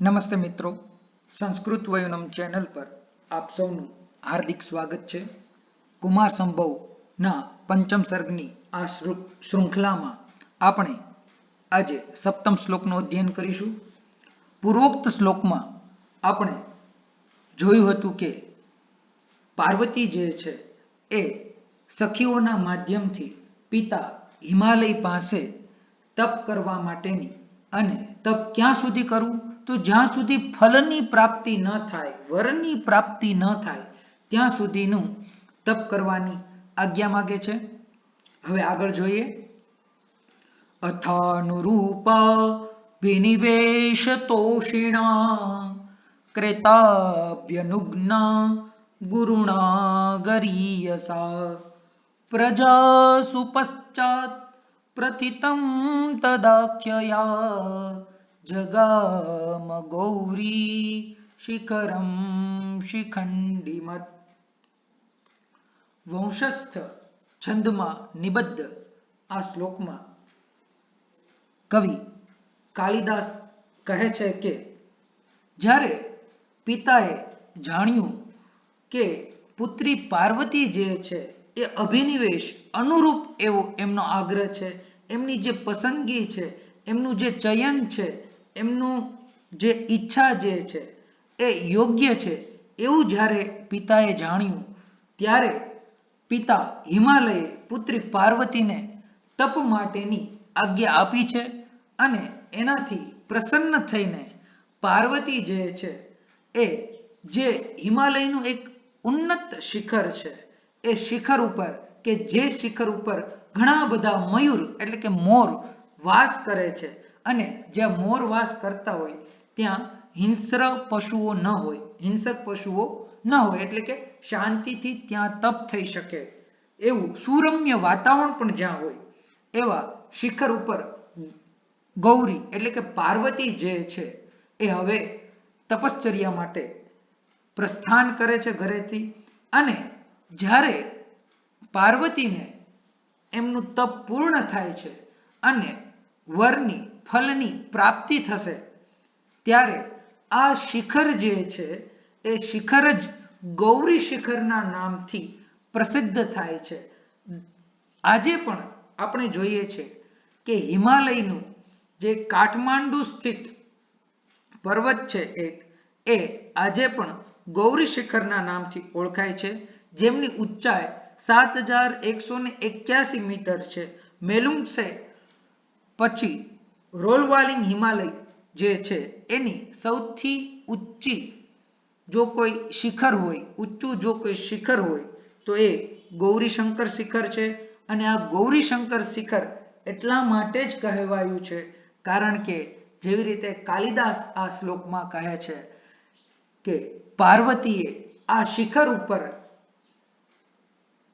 નમસ્તે મિત્રો. સંસ્કૃત વયુનમ ચેનલ પર આપ સૌનું હાર્દિક સ્વાગત છે. કુમાર સંભવના પંચમ સર્ગની આ શૃંખલામાં આપણે આજે સપ્તમ શ્લોકનું અધ્યયન કરીશું. પૂર્વોક્ત શ્લોકમાં આપણે જોયું હતું કે પાર્વતી જે છે એ સખીઓના માધ્યમથી પિતા હિમાલય પાસે તપ કરવા માટેની અને તપ ક્યાં સુધી કરવું? તો જ્યાં સુધી ફલની પ્રાપ્તિ ન થાય, વરની પ્રાપ્તિ ન થાય, ત્યાં સુધીનું તપ કરવાની આજ્ઞા માગે છે. હવે આગળ જોઈએ. અથાનુરૂપ વિનિવેશ તોષિણા ક્રેતાભ્યનુગ્ન ગુરુણા ગરીયસા પ્રજાસુ પશ્ચાત પ્રથિતમ તદાખ્યયા જગામ ગૌરી શિખરમ શિખંડીમત વંશસ્થ છંદમાં નિબદ્ધ આ શ્લોકમાં કવિ કાલિદાસ કહે છે કે, જ્યારે પિતાએ જાણ્યું કે પુત્રી પાર્વતી જે છે, એ અભિનિવેશ અનુરૂપ એવો એમનો આગ્રહ છે, એમની જે પસંદગી છે, એમનું જે ચયન છે એમનું જે ઈચ્છા જે છે, એ યોગ્ય છે એવું જ્યારે પિતાએ જાણ્યું, ત્યારે પિતા હિમાલયે પુત્રી પાર્વતીને તપ માટેની આજ્ઞા આપી છે અને એનાથી પ્રસન્ન થઈને પાર્વતી જે છે, એ જે હિમાલયનું એક ઉન્નત શિખર છે, એ શિખર ઉપર કે જે શિખર ઉપર ઘણા બધા મયુર એટલે કે મોર વાસ કરે છે. અને જ્યાં મોર વાસ કરતા હોય, ત્યાં હિંસ્ર પશુઓ ન હોય. હિંસક પશુઓ ન હોય, એટલે કે શાંતિથી ત્યાં તપ થઈ શકે. એવું સુરમ્ય વાતાવરણ પણ જ્યાં હોય, એવા શિખર ઉપર ગૌરી, એટલે કે પાર્વતી જે છે, એ હવે તપશ્ચર્યા માટે પ્રસ્થાન કરે છે ઘરેથી. અને જ્યારે પાર્વતીને એમનું તપ પૂર્ણ થાય છે અને વરની ફલની પ્રાપ્તિ થશે. ત્યારે આ શિખર જે છે, એ શિખર જ ગૌરી શિખરના નામથી પ્રસિદ્ધ થાય છે. આજે પણ આપણે જોઈએ છે કે હિમાલયનું જે કાઠમાંડુ સ્થિત પર્વત છે એક એ આજે પણ ગૌરી શિખરના નામથી ઓળખાય છે. જેમની ઊંચાઈ સાત હજાર એકસો ને એક્યાસી મીટર છે. મેલુંગસે પછી રોલવાલિંગ હિમાલય જે છે, એની સૌથી ઊંચી જો કોઈ શિખર હોય, ઊંચું જો કોઈ શિખર હોય, તો એ ગૌરીશંકર શિખર છે. અને આ ગૌરીશંકર શિખર એટલા માટે જ કહેવાયું છે, કારણ કે જેવી રીતે કાલિદાસ આ શ્લોકમાં કહે છે કે પાર્વતીએ આ શિખર ઉપર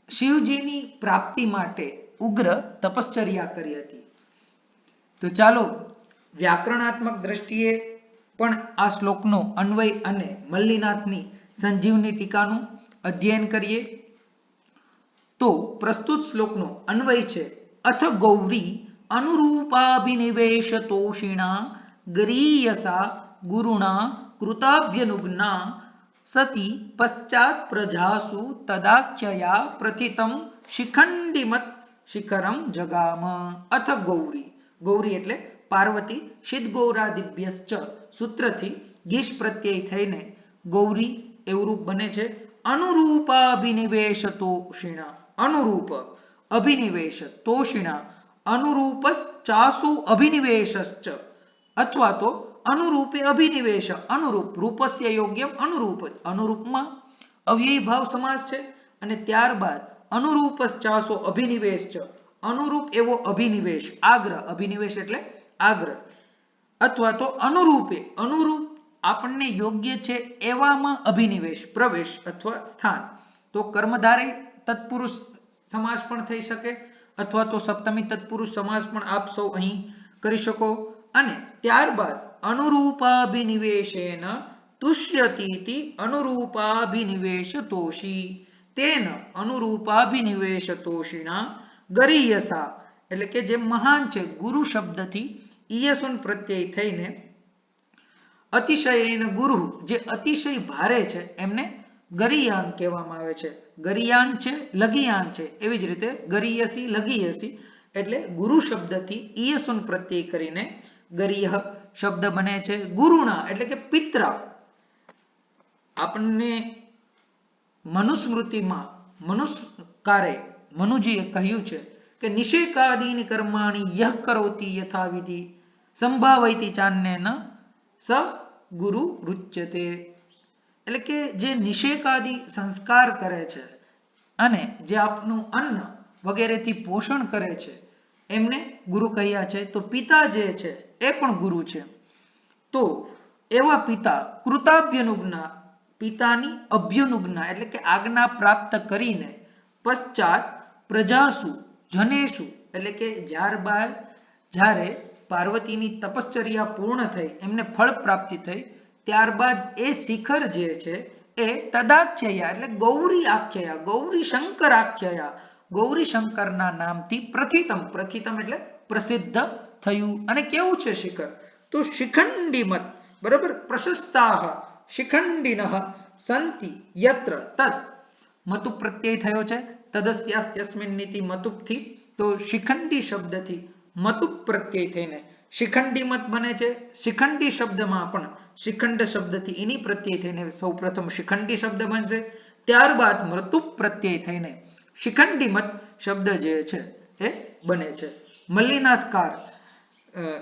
શિવજીની પ્રાપ્તિ માટે ઉગ્ર તપશ્ચર્યા કરી હતી. તો ચાલો, વ્યાકરણાત્મક દ્રષ્ટિએ પણ આ શ્લોકનો અન્વય અને મલ્લીનાથની સંજીવની ટીકાનું અધ્યયન કરીએ. તો પ્રસ્તુત શ્લોકનો અન્વય છે, અથ ગૌરી અનુરૂપાભિનિવેશતોષિણા ગરીયસા ગુરુણા કૃતાભ્યનુગ્ના સતી પશ્ચાત પ્રજાસુ તદાખ્યયા પ્રથિતમ શિખંડીમત શિખરમ જગામ। અથ ગૌરી ગૌરી એટલે પાર્વતી શિદગૌરાદિભ્યશ્ચ સૂત્રથી ગીશ પ્રત્યય થઈને ગૌરી એવું રૂપ બને છે. અનુરૂપાભિનિવેશ તોષિણા અનુરૂપ અભિનિવેશ તોષિણા અનુરૂપ ચાસુ અભિનિવેશશ્ચ. અથવા તો અનુરૂપે અભિનિવેશ. અનુરૂપ રૂપસ્ય યોગ્ય અનુરૂપ. અનુરૂપમાં અવ્યય ભાવ સમાસ છે. અને ત્યારબાદ અનુરૂપસ ચાસો અભિનિવેશ. છે અનુરૂપ એવો અભિનિવેશ, આગ્રહ, અભિનિવેશ એટલે આગ્રહ. અથવા તો અનુરૂપે, અનુરૂપ આપણને યોગ્ય છે એવામાં અભિનિવેશ, પ્રવેશ અથવા સ્થાન. તો કર્મધારય તત્પુરુષ સમાસ પણ થઈ શકે, અથવા તો સપ્તમી તત્પુરુષ સમાસ પણ આપ સૌ અહીં કરી શકો. અને ત્યારબાદ અનુરૂપાભિનિવેશેન તુષ્યતીતિ અનુરૂપાભિનિવેશતોષી. તેન અનુરૂપાભિનિવેશતોષિણા ગરીયસા, એટલે કે જે મહાન છે, ગુરુ શબ્દથી ઈયસુન પ્રત્યય થઈને અતિશયેન ગુરુ, જે અતિશય ભારે છે, એમને ગરિયાન કહેવામાં આવે છે. ગરિયાન છે લઘિયાન છે, એવી જ રીતે ગરિયસી લઘિયસી એટલે ગુરુ શબ્દથી ઈયસુન પ્રત્યય કરીને ગરિયહ શબ્દ બને છે. ગુરુણા, એટલે કે પિત્રા. આપણને મનુસ્મૃતિમાં મનુસ્કારે મનુજીએ કહ્યું છે કે નિષેકાદીની કર્માણી યહ કરોતી યથાવિધિ. સંભાવયતી ચાન્યન સ ગુરુ રુચ્યતે. એટલે કે જે નિષેકાદી સંસ્કાર કરે છે અને જે આપનું અન્ન વગેરેથી પોષણ કરે છે, એમને ગુરુ કહ્યા છે, તો પિતા જે છે એ પણ ગુરુ છે. તો એવા પિતા કૃતાભ્યનુજ્ઞા પિતાની અભ્યનુજ્ઞા એટલે કે આજ્ઞા પ્રાપ્ત કરીને પશ્ચાત પ્રજાસુ જનેશુ એટલે કે જ્યારબાદ જ્યારે પાર્વતીની તપશ્ચર્યા પૂર્ણ થઈ, એમને ફળ પ્રાપ્તિ થઈ, ત્યારબાદ એ શિખર જે છે, એ તદાખ્યયા, એટલે ગૌરી આખ્યયા, ગૌરી શંકર આખ્યયા. ગૌરી શંકરના નામથી પ્રથિતમ પ્રથિતમ એટલે પ્રસિદ્ધ થયું. અને કેવું છે શિખર? તો શિખંડી મત બરાબર? પ્રશસ્તાહ, શિખંડિન, સંતિ, યત્ર, તત. મતુ પ્રત્યય થયો છે. તદસ્યાસ્તસ્મિન નીતિ મતુપથી. તો શિખંડી શબ્દથી મતુપ પ્રત્યય થઈને શિખંડી મત બને છે. શિખંડી શબ્દમાં પણ શિખંડ શબ્દથી એની પ્રત્યય થઈને સૌપ્રથમ શિખંડી શબ્દ બનશે. ત્યારબાદ મૃતુપ પ્રત્યય થઈને શિખંડી મત શબ્દ જે છે એ બને છે. મલ્લીનાથકાર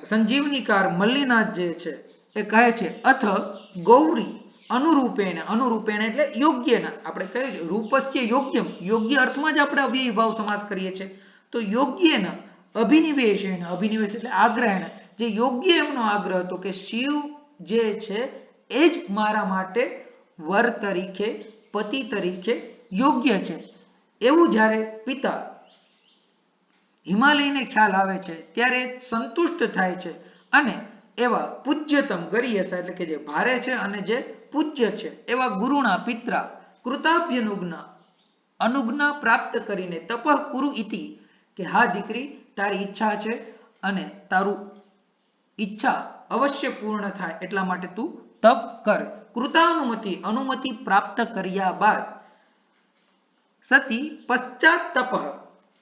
સંજીવનીકાર મલ્લીનાથ જે છે એ કહે છે, અથ ગૌરી અનુરૂપેણ અનુરૂપેણ એટલે યોગ્યના. આપણે કહીએ રૂપસ્ય યોગ્યમ. યોગ્ય અર્થમાં જ આપણે અવ્યય ભાવ સમાસ કરીએ છીએ. તો યોગ્યના, અભિનિવેશેણ, અભિનિવેશ એટલે આગ્રહણ. જે યોગ્ય એમનો આગ્રહ હતો કે શિવ જે છે, એ જ મારા માટે વર તરીકે, પતિ તરીકે યોગ્ય છે. એવું જ્યારે પિતા હિમાલયને ખ્યાલ આવે છે, ત્યારે સંતુષ્ટ થાય છે. અને એવા પૂજ્યતમ ગરીયસા એટલે કે જે ભારે છે અને જે પૂજ્ય છે. એવા ગુરુણા પિત્રા કૃતાભ્યનુજ્ઞા અનુજ્ઞા પ્રાપ્ત કરીને તપઃ કુરુ ઇતિ કે, હા, દીકરી, તારી ઈચ્છા છે અને તારું ઈચ્છા અવશ્ય પૂર્ણ થાય એટલા માટે તું તપ કર. કૃતાનુમતિ, અનુમતિ પ્રાપ્ત કર્યા બાદ સતી પશ્ચાત તપઃ.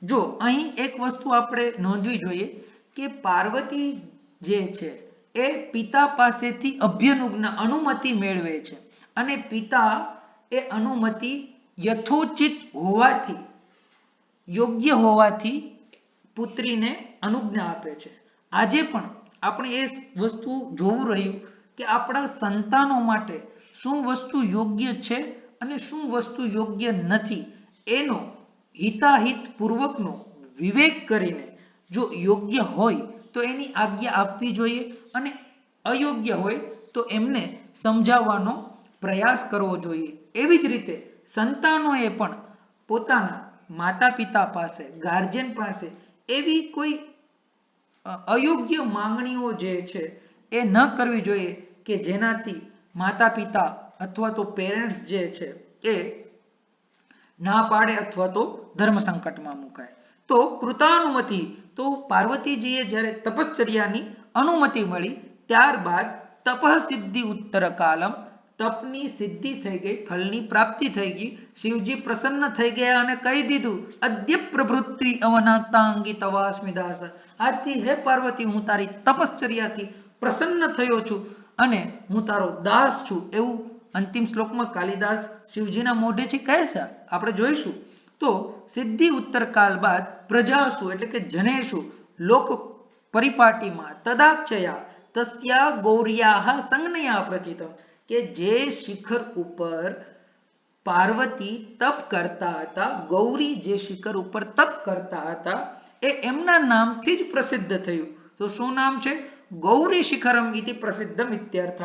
જો અહીં એક વસ્તુ આપણે નોંધવી જોઈએ કે પાર્વતી જે છે એ પિતા પાસેથી અભ્યનુજ્ઞા અનુમતિ મેળવે છે. અને પિતા એ અનુમતિ યથોચિત હોવાથી, યોગ્ય હોવાથી પુત્રીને અનુજ્ઞા આપે છે. આજે પણ આપણે એ વસ્તુ જોવું રહ્યું કે આપણા સંતાનો માટે શું વસ્તુ યોગ્ય છે અને શું વસ્તુ યોગ્ય નથી. એનો હિતાહિત પૂર્વકનો વિવેક કરીને જો યોગ્ય હોય તો એની આજ્ઞા આપવી જોઈએ અને અયોગ્ય હોય તો એમને સમજાવવાનો પ્રયાસ કરવો જોઈએ. એવી જ રીતે સંતાનોએ પણ પોતાના માતા પિતા પાસે, ગાર્જિયન પાસે એવી કોઈ અયોગ્ય માંગણીઓ જે છે એ ન કરવી જોઈએ કે જેનાથી માતા પિતા અથવા તો પેરેન્ટ્સ જે છે એ ના પાડે અથવા તો ધર્મ સંકટમાં મુકાય. તો કૃતાનુમતિ, તો પાર્વતીજીએ જ્યારે તપશ્ચર્યાની અનુમતિ મળી, ત્યારબાદ તપઃ સિદ્ધિ ઉત્તર કાલમ, તપની સિદ્ધિ થઈ ગઈ, ફળની પ્રાપ્તિ થઈ ગઈ, શિવજી પ્રસન્ન થઈ ગયા અને કહી દીધું, અદ્ય પ્રભૃતિ અવનાતાંગી તવાસ્મિ દાસ આજથી હે પાર્વતી, હું તારી તપશ્ચર્યાથી પ્રસન્ન થયો છું અને હું તારો દાસ છું. એવું અંતિમ શ્લોકમાં કાલિદાસ શિવજીના મોઢેથી કહે છે. આપણે જોઈશું. તો સિદ્ધિ ઉત્તરકાલ બાદ પ્રજાસુ, એટલે કે જનેશુ, લોક પરિપાટીમાં તદાક્ષયા તસ્યા ગૌર્યા સંજ્ઞયા પ્રચિત કે જે શિખર ઉપર પાર્વતી તપ કરતા હતા, ગૌરી જે શિખર ઉપર તપ કરતા હતા, એ એમના નામથી જ પ્રસિદ્ધ થયું. તો શું નામ છે? ગૌરી શિખરમ ઇતિ પ્રસિદ્ધમ ઇત્યર્થ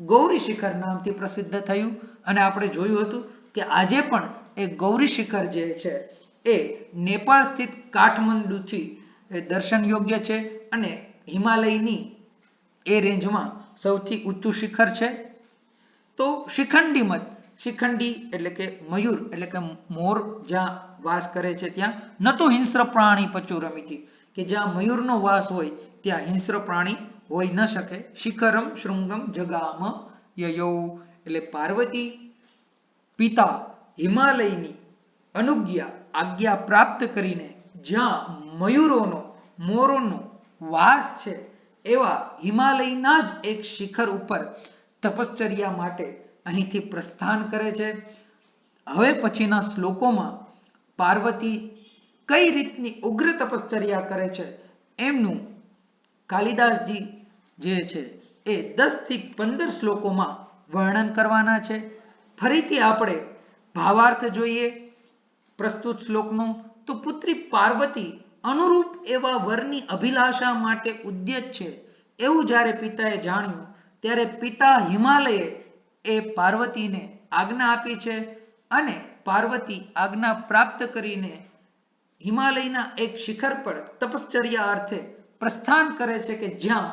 ગૌરી શિખર નામથી પ્રસિદ્ધ થયું. અને આપણે જોયું હતું કે આજે પણ એ ગૌરી શિખર જે છે, એ નેપાળ સ્થિત કાઠમંડુથી દર્શન યોગ્ય છે અને હિમાલયની એ રેન્જમાં સૌથી ઊંચું શિખર છે. તો શિખંડી મત, શિખંડી એટલે કે મયુર, એટલે કે મોર જ્યાં વાસ કરે છે ત્યાં, ન તો હિંસ્ર પ્રાણી પચુરમિતિ કે જ્યાં મયુરનો વાસ હોય ત્યાં હિંસ્ર પ્રાણી હોઈ ન શકે. શિખરમ શૃંગમ જગામ યયો, એટલે પાર્વતી પિતા હિમાલયની અનુજ્ઞા આજ્ઞા પ્રાપ્ત કરીને જ્યાં મયુરોનો, મોરોનો વાસ છે, એવા હિમાલયના જ એક શિખર ઉપર તપશ્ચર્યા માટે અહીંથી પ્રસ્થાન કરે છે. હવે પછીના શ્લોકોમાં પાર્વતી કઈ રીતની ઉગ્ર તપશ્ચર્યા કરે છે એમનું કાલિદાસજી જે છે એ દસથી પંદર શ્લોકોમાં વર્ણન કરવાના છે. ફરીથી આપણે ભાવાર્થ જોઈએ પ્રસ્તુત શ્લોકનો તો પુત્રી પાર્વતી અનુરૂપ એવા વરની અભિલાષા માટે ઉદ્યત છે. એવું જ્યારે પિતાએ જાણ્યું, ત્યારે પિતા હિમાલયે એ પાર્વતીને આજ્ઞા આપી છે અને પાર્વતી આજ્ઞા પ્રાપ્ત કરીને હિમાલયના એક શિખર પર તપશ્ચર્યા અર્થે પ્રસ્થાન કરે છે કે જ્યાં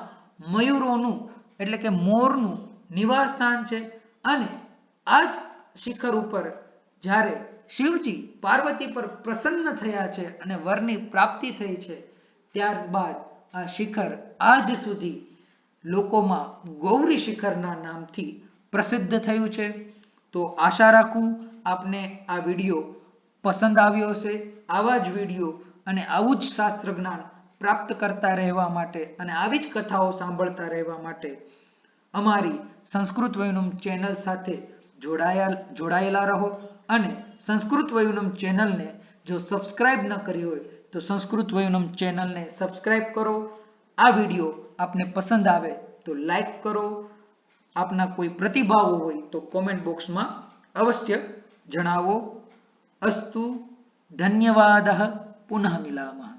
મયુરોનું, એટલે કે મોરનું નિવાસ સ્થાન છે અને આ જ શિખર ઉપર જ્યારે શિવજી પાર્વતી પર પ્રસન્ન થયા છે અને વરની પ્રાપ્તિ થઈ છે, ત્યારબાદ આ શિખર આજ સુધી લોકોમાં ગૌરી શિખરના નામથી પ્રસિદ્ધ થયું છે. તો આશા રાખું આપને આ વીડિયો પસંદ આવ્યો હશે. આવા જ વીડિયો અને આવું જ શાસ્ત્ર જ્ઞાન પ્રાપ્ત કરતા રહેવા માટે અને આવી જ કથાઓ સાંભળતા રહેવા માટે અમારી સંસ્કૃત વૈનમ ચેનલ સાથે જોડાયા જોડાયેલા રહો. અને સંસ્કૃત વયુનમ ચેનલને જો સબસ્ક્રાઇબ ન કરી હોય, તો સંસ્કૃત વયુનમ ચેનલને સબસ્ક્રાઇબ કરો. આ વીડિયો આપને પસંદ આવે તો લાઈક કરો. આપના કોઈ પ્રતિભાવો હોય તો કોમેન્ટ બોક્સમાં અવશ્ય જણાવો. અસ્તુ, ધન્યવાદ. પુનઃ મિલામः.